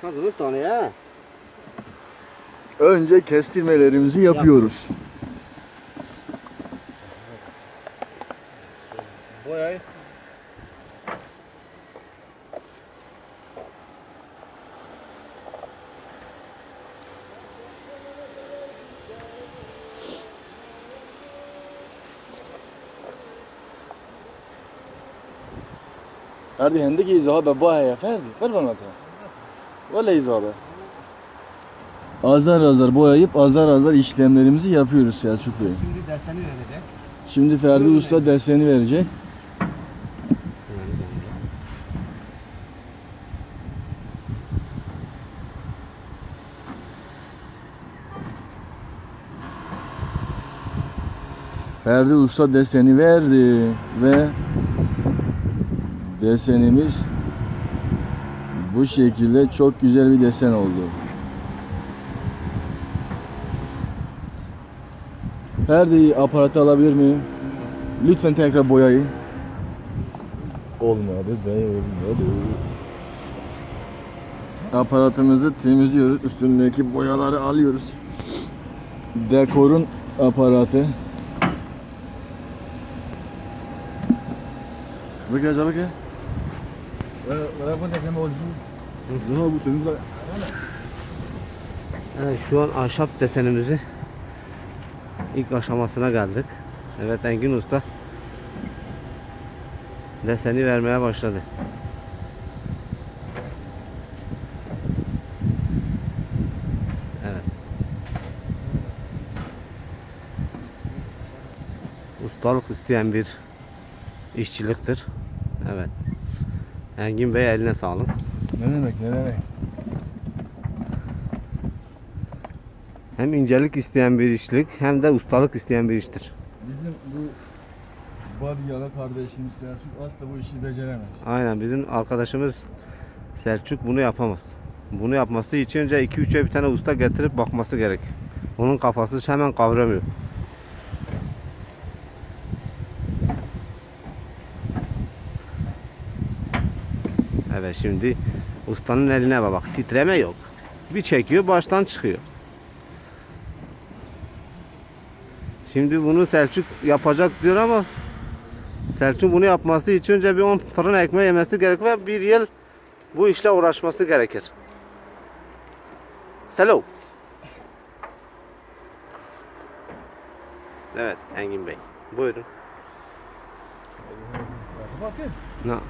Sazımız tanıyor ha. Önce kestirmelerimizi yapıyoruz. Boyayı Erdi hendek izi ha bu heye ferdi. Ver bana da. Valla izabe. Azar azar boyayıp azar azar işlemlerimizi yapıyoruz Selçuk Bey. Şimdi deseni verecek. Şimdi Ferdi Usta deseni verecek. Ferdi Usta deseni verdi ve desenimiz bu şekilde çok güzel bir desen oldu. Ferdi aparatı alabilir miyim? Lütfen tekrar boyayı. Olmadı be olmadı. Aparatımızı temizliyoruz. Üstündeki boyaları alıyoruz. Dekorun aparatı. Bak ya Evet şu an ahşap desenimizi ilk aşamasına geldik. Evet Engin Usta deseni vermeye başladı. Evet. Ustalık isteyen bir işçiliktir. Evet. Engin Bey eline sağlık. Ne demek ne demek? Hem incelik isteyen bir işlik hem de ustalık isteyen bir iştir. Bizim bu Badyalı kardeşimiz Selçuk asla bu işi beceremez. Aynen bizim arkadaşımız Selçuk bunu yapamaz. Bunu yapması için önce 2-3'e bir tane usta getirip bakması gerek. Onun kafası hemen kavramıyor. Evet şimdi ustanın eline bak titreme yok. Bir çekiyor baştan çıkıyor. Şimdi bunu Selçuk yapacak diyor ama Selçuk bunu yapması için önce bir 10 fırın ekmeği yemesi gerekir ve bir yıl bu işle uğraşması gerekir. Selo. Evet Engin Bey. Buyurun. Bak ya. Na,